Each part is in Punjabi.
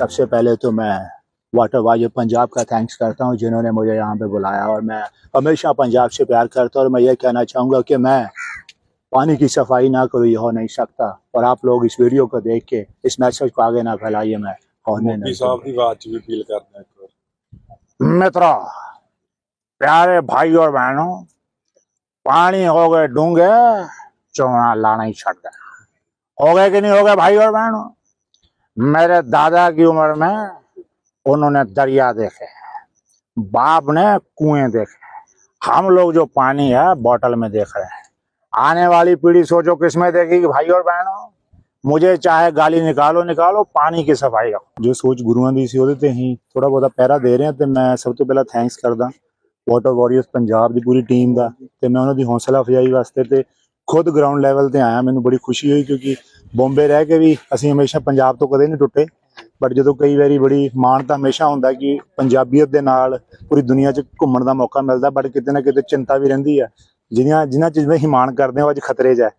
सबसे पहले तो मैं वाटर वाजब पंजाब का थैंक्स करता हूँ जिन्होंने मुझे यहाँ पे बुलाया और मैं हमेशा पंजाब से प्यार करता हूँ। और मैं ये कहना चाहूँगा कि मैं पानी की सफ़ाई ना करूँ यह हो नहीं सकता और आप लोग इस वीडियो को देख के इस मैसेज को आगे ना फैलाइए मैं होने साहब बात करते हैं प्यारे भाई और बहनों पानी हो गए डूँगे चौना लाना ही छट गया। हो गए कि नहीं हो गए भाई और बहनों? मेरे दादा की उम्र में उन्होंने दरिया देखे बाप ने कुएं देखे हम लोग जो पानी है बोतल में देख रहे हैं आने वाली पीढ़ी सोचो किसमें देखेगी भाई और बहनों ਮੁਝੇ ਚਾਹੇ ਗਾਲੀ ਨਿਕਾਲੋ ਨਿਕਾਲੋ ਪਾਣੀ ਕੀ ਸਫਾਈ ਰੱਖੋ ਜੋ ਸੋਚ ਗੁਰੂਆਂ ਦੀ ਸੀ ਉਹਦੇ ਤੇ ਹੀ ਥੋੜਾ ਬਹੁਤਾ ਪਹਿਰਾ ਦੇ ਰਹੇ ਹਾਂ ਤੇ ਮੈਂ ਸਭ ਤੋਂ ਪਹਿਲਾਂ ਥੈਂਕਸ ਕਰਦਾ ਵਾਟਰ ਵਾਰੀਅਰਸ ਪੰਜਾਬ ਦੀ ਪੂਰੀ ਟੀਮ ਦਾ ਤੇ ਮੈਂ ਉਹਨਾਂ ਦੀ ਹੌਸਲਾ ਅਫਜ਼ਾਈ ਵਾਸਤੇ ਤੇ ਖੁਦ ਗਰਾਊਂਡ ਲੈਵਲ ਤੇ ਆਇਆ, ਮੈਨੂੰ ਬੜੀ ਖੁਸ਼ੀ ਹੋਈ ਕਿਉਂਕਿ ਬੰਬੇ ਰਹਿ ਕੇ ਵੀ ਅਸੀਂ ਹਮੇਸ਼ਾ ਪੰਜਾਬ ਤੋਂ ਕਦੇ ਨਹੀਂ ਟੁੱਟੇ ਬਟ ਜਦੋਂ ਕਈ ਵਾਰੀ ਬੜੀ ਮਾਣ ਤਾਂ ਹਮੇਸ਼ਾ ਹੁੰਦਾ ਕਿ ਪੰਜਾਬੀਅਤ ਦੇ ਨਾਲ ਪੂਰੀ ਦੁਨੀਆ 'ਚ ਘੁੰਮਣ ਦਾ ਮੌਕਾ ਮਿਲਦਾ ਬਟ ਕਿਤੇ ਨਾ ਕਿਤੇ ਚਿੰਤਾ ਵੀ ਰਹਿੰਦੀ ਆ। ਜਿਹੜੀਆਂ ਜਿਨ੍ਹਾਂ ਚੀਜ਼ਾਂ ਹੀ ਮਾਣ ਕਰਦੇ ਹਾਂ ਅੱਜ ਖਤਰੇ 'ਚ ਹੈ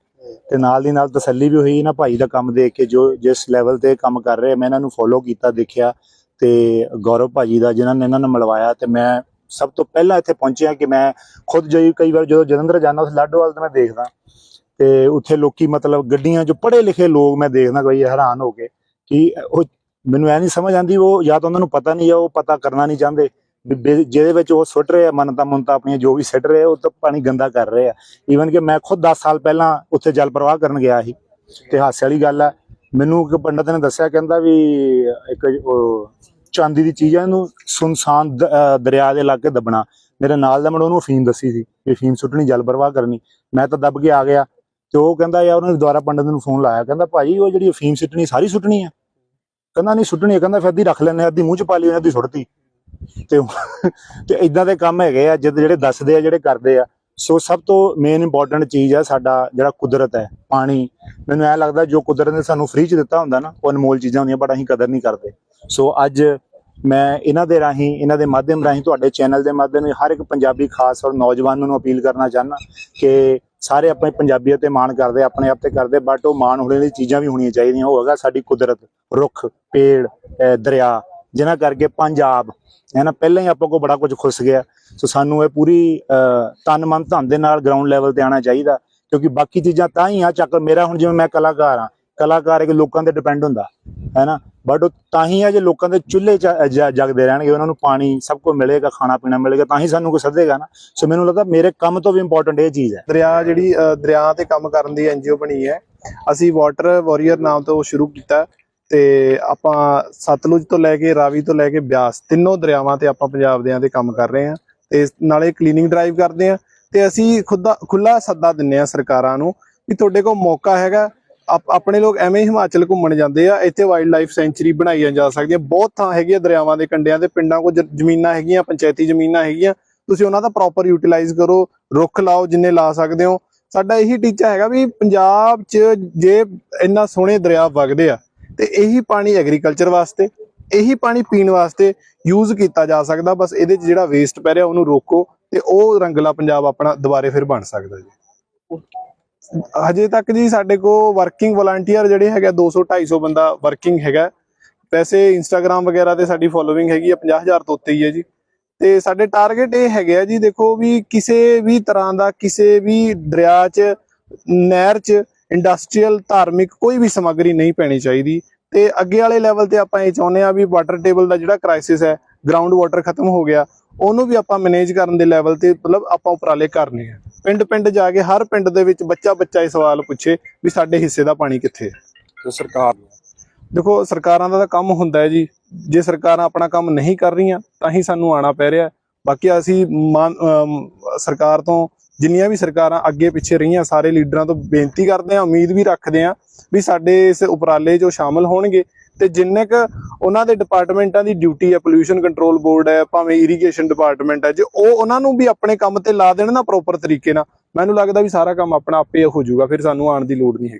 ਤੇ ਨਾਲ ਦੀ ਨਾਲ ਤਸੱਲੀ ਵੀ ਹੋਈ ਨਾ ਭਾਈ ਦਾ ਕੰਮ ਦੇਖ ਕੇ, ਜੋ ਜਿਸ ਲੈਵਲ ਤੇ ਕੰਮ ਕਰ ਰਹੇ, ਮੈਂ ਇਹਨਾਂ ਨੂੰ ਫੋਲੋ ਕੀਤਾ, ਦੇਖਿਆ ਤੇ ਗੌਰਵ ਭਾਜੀ ਦਾ, ਜਿਨ੍ਹਾਂ ਨੇ ਇਹਨਾਂ ਨੂੰ ਮਿਲਵਾਇਆ ਤੇ ਮੈਂ ਸਭ ਤੋਂ ਪਹਿਲਾਂ ਇੱਥੇ ਪਹੁੰਚਿਆ ਕਿ ਮੈਂ ਖੁਦ ਜਈ ਕਈ ਵਾਰ ਜਦੋਂ ਜਲੰਧਰ ਜਾਂਦਾ ਉਸ ਲਾਡੋਵਾਲ ਤੇ ਮੈਂ ਦੇਖਦਾ। ਤੇ ਉੱਥੇ ਲੋਕੀ ਮਤਲਬ ਗੱਡੀਆਂ 'ਚ ਪੜ੍ਹੇ ਲਿਖੇ ਲੋਕ ਮੈਂ ਦੇਖਦਾ ਕੋਈ ਹੈਰਾਨ ਹੋ ਕੇ ਕਿ ਉਹ ਮੈਨੂੰ ਐ ਨਹੀਂ ਸਮਝ ਆਂਦੀ ਉਹ ਜਾਂ ਤਾਂ ਉਹਨਾਂ ਨੂੰ ਪਤਾ ਨਹੀਂ ਆ, ਉਹ ਪਤਾ ਕਰਨਾ ਨਹੀਂ ਚਾਹੁੰਦੇ। ਵੀ ਜਿਹਦੇ ਵਿੱਚ ਉਹ ਸੁੱਟ ਰਹੇ ਆ ਮਨਤਾ ਮੁਨਤਾ ਆਪਣੀਆਂ ਜੋ ਵੀ ਸੁੱਟ ਰਹੇ ਉਹ ਤਾਂ ਪਾਣੀ ਗੰਦਾ ਕਰ ਰਹੇ ਆ। ਈਵਨ ਕਿ ਮੈਂ ਖੁਦ 10 ਸਾਲ ਪਹਿਲਾਂ ਉੱਥੇ ਜਲ ਪ੍ਰਵਾਹ ਕਰਨ ਗਿਆ ਸੀ। ਤੇ ਹਾਸੇ ਵਾਲੀ ਗੱਲ ਹੈ ਮੈਨੂੰ ਇੱਕ ਪੰਡਤ ਨੇ ਦੱਸਿਆ, ਕਹਿੰਦਾ ਵੀ ਇੱਕ ਉਹ ਚਾਂਦੀ ਦੀ ਚੀਜ਼ ਆ, ਇਹਨੂੰ ਸੁਨਸਾਨ ਦਰਿਆ ਦੇ ਲਾਗੇ ਦੱਬਣਾ। ਮੇਰੇ ਨਾਲ ਦਾ ਮੁੰਡਾ ਉਹਨੂੰ ਫੀਮ ਦੱਸੀ ਸੀ ਵੀ ਫੀਮ ਸੁੱਟਣੀ, ਜਲ ਪ੍ਰਵਾਹ ਕਰਨੀ। ਮੈਂ ਤਾਂ ਦੱਬ ਕੇ ਆ ਗਿਆ ਤੇ ਉਹ ਕਹਿੰਦਾ, ਯਾਰ ਉਹਨੇ ਦੁਬਾਰਾ ਪੰਡਤ ਨੂੰ ਫੋਨ ਲਾਇਆ। ਕਹਿੰਦਾ ਭਾਜੀ ਉਹ ਜਿਹੜੀ ਫੀਮ ਸੁੱਟਣੀ, ਸਾਰੀ ਸੁੱਟਣੀ ਆ? ਕਹਿੰਦਾ, ਨਹੀਂ, ਸੁੱਟਣੀ ਕਹਿੰਦਾ, ਫਿਰ ਅੱਧੀ ਰੱਖ ਲੈਣੇ ਅੱਧੀ ਮੂੰਹ ਚ ਪਾ ਲਈ ਉਹਨੇ ਅੱਧੀ ਸੁੱਟਤੀ। ਤੇ ਉਹ- ਤੇ ਇਦਾਂ ਦੇ ਕੰਮ ਹੈਗੇ ਆ, ਜਦ ਜਿਹੜੇ ਦੱਸਦੇ ਆ, ਜਿਹੜੇ ਕਰਦੇ ਆ। ਸੋ ਸਭ ਤੋਂ ਮੇਨ ਇੰਪੋਰਟੈਂਟ ਚੀਜ਼ ਆ ਸਾਡਾ ਜਿਹੜਾ ਕੁਦਰਤ ਹੈ, ਪਾਣੀ। ਮੈਨੂੰ ਐ ਲੱਗਦਾ, ਜੋ ਕੁਦਰਤ ਨੇ ਸਾਨੂੰ ਫ੍ਰੀ ਚ ਦਿੱਤਾ ਹੁੰਦਾ ਨਾ, ਉਹ ਅਨਮੋਲ ਚੀਜ਼ਾਂ ਹੁੰਦੀਆਂ ਬਟ ਅਸੀਂ ਕਦਰ ਨਹੀਂ ਕਰਦੇ। ਸੋ ਅੱਜ ਮੈਂ ਇਹਨਾਂ ਦੇ ਰਾਹੀਂ ਇਹਨਾਂ ਦੇ ਮਾਧਿਅਮ ਰਾਹੀਂ ਤੁਹਾਡੇ ਚੈਨਲ ਦੇ ਮਾਧਿਅਮ ਨਾਲ ਹਰ ਇੱਕ ਪੰਜਾਬੀ ਖਾਸ ਔਰ ਨੌਜਵਾਨ ਨੂੰ ਅਪੀਲ ਕਰਨਾ ਚਾਹੁੰਦਾ ਕਿ ਸਾਰੇ ਆਪਣੇ ਪੰਜਾਬੀਅਤ ਤੇ ਮਾਣ ਕਰਦੇ ਆਪਣੇ ਆਪ ਤੇ ਕਰਦੇ ਬਟ ਉਹ ਮਾਣ ਹੋਣੇ ਲਈ ਚੀਜ਼ਾਂ ਵੀ ਹੋਣੀਆਂ ਚਾਹੀਦੀਆਂ। ਉਹ ਹੈਗਾ ਸਾਡੀ ਕੁਦਰਤ ਰੁੱਖ ਪੇੜ ਦਰਿਆ ਜਿਨ੍ਹਾਂ ਕਰਕੇ ਪੰਜਾਬ ਹੈ ਨਾ ਪਹਿਲਾਂ ਹੀ ਆਪਾਂ ਕੋ ਬੜਾ ਕੁਝ ਖੁੱਸ ਗਿਆ। ਸੋ ਸਾਨੂੰ ਇਹ ਪੂਰੀ ਅਹ, ਤਨ ਮਨ ਧਨ ਦੇ ਨਾਲ ਗਰਾਊਂਡ ਲੈਵਲ ਤੇ ਆਉਣਾ ਚਾਹੀਦਾ ਕਿਉਂਕਿ ਬਾਕੀ ਚੀਜ਼ਾਂ ਤਾਂ ਹੀ ਆ ਚੱਕਰ ਮੇਰਾ ਹੁਣ ਜਿਵੇਂ ਮੈਂ ਕਲਾਕਾਰ ਆ ਕਲਾਕਾਰ ਇੱਕ ਲੋਕਾਂ ਤੇ ਡਿਪੈਂਡ ਹੁੰਦਾ ਹੈ ਨਾ ਬਟ ਉਹ ਤਾਂ ਹੀ ਆ ਜੇ ਲੋਕਾਂ ਦੇ ਚੁੱਲ੍ਹੇ ਚ- ਜਗਦੇ ਰਹਿਣਗੇ, ਉਹਨਾਂ ਨੂੰ ਪਾਣੀ ਸਭ ਕੁਝ ਮਿਲੇਗਾ, ਖਾਣਾ ਪੀਣਾ ਮਿਲੇਗਾ, ਤਾਂ ਹੀ ਸਾਨੂੰ ਕੋਈ ਸੱਦੇਗਾ ਨਾ। ਸੋ ਮੈਨੂੰ ਲੱਗਦਾ ਮੇਰੇ ਕੰਮ ਤੋਂ ਵੀ ਇੰਪੋਰਟੈਂਟ ਇਹ ਚੀਜ਼ ਹੈ। ਦਰਿਆ ਜਿਹੜੀ ਦਰਿਆ ਤੇ ਕੰਮ ਕਰਨ ਦੀ ਐਨਜੀਓ ਬਣੀ ਹੈ। ਅਸੀਂ ਵਾਟਰ ਵਾਰੀਅਰ ਨਾਮ ਤੋਂ ਸ਼ੁਰੂ ਕੀਤਾ ਤੇ ਆਪਾਂ ਸਤਲੁਜ ਤੋਂ ਲੈ ਕੇ ਰਾਵੀ ਤੋਂ ਲੈ ਕੇ ਬਿਆਸ ਤਿੰਨੋਂ ਦਰਿਆਵਾਂ ਤੇ ਆਪਾਂ ਪੰਜਾਬ ਦਿਆਂ ਤੇ ਕੰਮ ਕਰ ਰਹੇ ਹਾਂ ਤੇ ਇਸ- ਨਾਲੇ ਕਲੀਨਿੰਗ ਡਰਾਈਵ ਕਰਦੇ ਹਾਂ ਤੇ ਅਸੀਂ ਖੁੱਦਾ ਖੁੱਲਾ ਸੱਦਾ ਦਿੰਨੇ ਆ ਸਰਕਾਰਾਂ ਨੂੰ ਵੀ ਤੁਹਾਡੇ ਕੋਲ ਮੌਕਾ ਹੈਗਾ ਆਪਣੇ ਲੋਕ ਐਵੇਂ ਹੀ ਹਿਮਾਚਲ ਘੁੰਮਣ ਜਾਂਦੇ ਆ, ਇੱਥੇ ਵਾਈਲਡ ਲਾਈਫ ਸੈਂਚੁਰੀ ਬਣਾਈਆਂ ਜਾ ਸਕਦੀਆਂ। ਬਹੁਤ ਥਾਂ ਹੈਗੀਆਂ ਦਰਿਆਵਾਂ ਦੇ ਕੰਢਿਆਂ ਤੇ, ਪਿੰਡਾਂ ਕੋਲ ਜ- ਜ਼ਮੀਨਾਂ ਹੈਗੀਆਂ, ਪੰਚਾਇਤੀ ਜ਼ਮੀਨਾਂ ਹੈਗੀਆਂ। ਤੁਸੀਂ ਉਹਨਾਂ ਦਾ ਪ੍ਰੋਪਰ ਯੂਟਿਲਾਈਜ਼ ਕਰੋ, ਰੁੱਖ ਲਾਓ ਜਿੰਨੇ ਲਾ ਸਕਦੇ ਹੋ। ਸਾਡਾ ਇਹੀ ਟੀਚਾ ਹੈਗਾ ਵੀ ਪੰਜਾਬ 'ਚ ਜੇ ਇੰਨਾ ਸੋਹਣੇ ਦਰਿਆ ਵਗਦੇ ਆ, ਤੇ ਇਹੀ ਪਾਣੀ ਐਗਰੀਕਲਚਰ ਵਾਸਤੇ, ਇਹੀ ਪਾਣੀ ਪੀਣ ਵਾਸਤੇ ਯੂਜ਼ ਕੀਤਾ ਜਾ ਸਕਦਾ। ਬਸ ਇਹਦੇ 'ਚ ਜਿਹੜਾ ਵੇਸਟ ਪੈ ਰਿਹਾ, ਉਹਨੂੰ ਰੋਕੋ ਤੇ ਉਹ ਰੰਗਲਾ ਪੰਜਾਬ ਆਪਣਾ ਦੁਬਾਰੇ ਫਿਰ ਬਣ ਸਕਦਾ ਜੀ। ਹਜੇ ਤੱਕ ਜੀ ਸਾਡੇ ਕੋ ਵਰਕਿੰਗ ਵਲੰਟੀਅਰ ਜਿਹੜੇ ਹੈਗਾ 200 250 ਬੰਦਾ ਵਰਕਿੰਗ ਹੈਗਾ। ਵੈਸੇ ਇੰਸਟਾਗ੍ਰam ਵਗੈਰਾ ਤੇ ਸਾਡੀ ਫੋਲੋਇੰਗ ਹੈਗੀ ਆ 50000 ਤੋਂ ਉੱਤੇ ਹੀ ਹੈ ਜੀ। ਤੇ ਸਾਡੇ ਟਾਰਗੇਟ ਇਹ ਹੈਗੇ ਆ ਜੀ, ਦੇਖੋ ਵੀ ਕਿਸੇ ਵੀ ਤਰ੍ਹਾਂ ਦਾ, ਕਿਸੇ ਵੀ ਦਰਿਆ 'ਚ, ਨਹਿਰ 'ਚ ਇੰਡਸਟਰੀਅਲ ਧਾਰਮਿਕ ਕੋਈ ਵੀ ਸਮੱਗਰੀ ਨਹੀਂ ਪੈਣੀ ਚਾਹੀਦੀ। ਤੇ ਅੱਗੇ ਵਾਲੇ ਲੈਵਲ ਤੇ ਆਪਾਂ ਇਹ ਚਾਹੁੰਦੇ ਆ ਵੀ ਵਾਟਰ ਟੇਬਲ ਦਾ ਜਿਹੜਾ ਕ੍ਰਾਈਸਿਸ ਹੈ ਗਰਾਊਂਡ ਵਾਟਰ ਖਤਮ ਹੋ ਗਿਆ, ਉਹਨੂੰ ਵੀ ਆਪਾਂ ਮੈਨੇਜ ਕਰਨ ਦੇ ਲੈਵਲ ਤੇ ਮਤਲਬ ਆਪਾਂ ਉਪਰਾਲੇ ਕਰਨੇ ਆ। ਪਿੰਡ ਪਿੰਡ ਜਾ ਕੇ ਹਰ ਪਿੰਡ ਦੇ ਵਿੱਚ ਬੱਚਾ ਬੱਚਾ ਇਹ ਸਵਾਲ ਪੁੱਛੇ ਵੀ ਸਾਡੇ ਹਿੱਸੇ ਦਾ ਪਾਣੀ ਕਿੱਥੇ ਹੈ? ਤੇ ਸਰਕਾਰ ਦੇਖੋ ਸਰਕਾਰਾਂ ਦਾ ਤਾਂ ਕੰਮ ਹੁੰਦਾ ਹੈ ਜੀ। ਜੇ ਸਰਕਾਰਾਂ ਆਪਣਾ ਕੰਮ ਨਹੀਂ ਕਰ ਰਹੀਆਂ ਤਾਂ ਹੀ ਸਾਨੂੰ ਆਣਾ ਪੈ ਰਿਹਾ ਬਾਕੀ ਅਸੀਂ ਮਾਨ- ਅਮ ਸਰਕਾਰ ਤੋਂ ਜਿੰਨੀਆਂ ਵੀ ਸਰਕਾਰਾਂ ਅੱਗੇ ਪਿੱਛੇ ਰਹੀਆਂ ਸਾਰੇ ਲੀਡਰਾਂ ਤੋਂ ਬੇਨਤੀ ਕਰਦੇ ਹਾਂ ਉਮੀਦ ਵੀ ਰੱਖਦੇ ਹਾਂ ਵੀ ਸਾਡੇ ਇਸ ਉਪਰਾਲੇ 'ਚ ਉਹ ਸ਼ਾਮਲ ਹੋਣਗੇ। ਤੇ ਜਿੰਨੇ ਕ ਉਹਨਾਂ ਦੇ ਡਿਪਾਰਟਮੈਂਟਾਂ ਦੀ ਡਿਊਟੀ ਹੈ ਪੋਲੂਸ਼ਨ ਕੰਟਰੋਲ ਬੋਰਡ ਹੈ, ਭਾਵੇਂ ਇਰੀਗੇਸ਼ਨ ਡਿਪਾਰਟਮੈਂਟ ਹੈ, ਜੇ ਉਹ ਉਹਨਾਂ ਨੂੰ ਵੀ ਆਪਣੇ ਕੰਮ ਤੇ ਲਾ ਦੇਣ ਨਾ ਪ੍ਰੋਪਰ ਤਰੀਕੇ ਨਾਲ, ਮੈਨੂੰ ਲੱਗਦਾ ਵੀ ਸਾਰਾ ਕੰਮ ਆਪਣਾ ਆਪੇ ਹੋ ਜਾਊਗਾ, ਫਿਰ ਸਾਨੂੰ ਆਉਣ ਦੀ ਲੋੜ ਨਹੀਂ ਹੈਗੀ।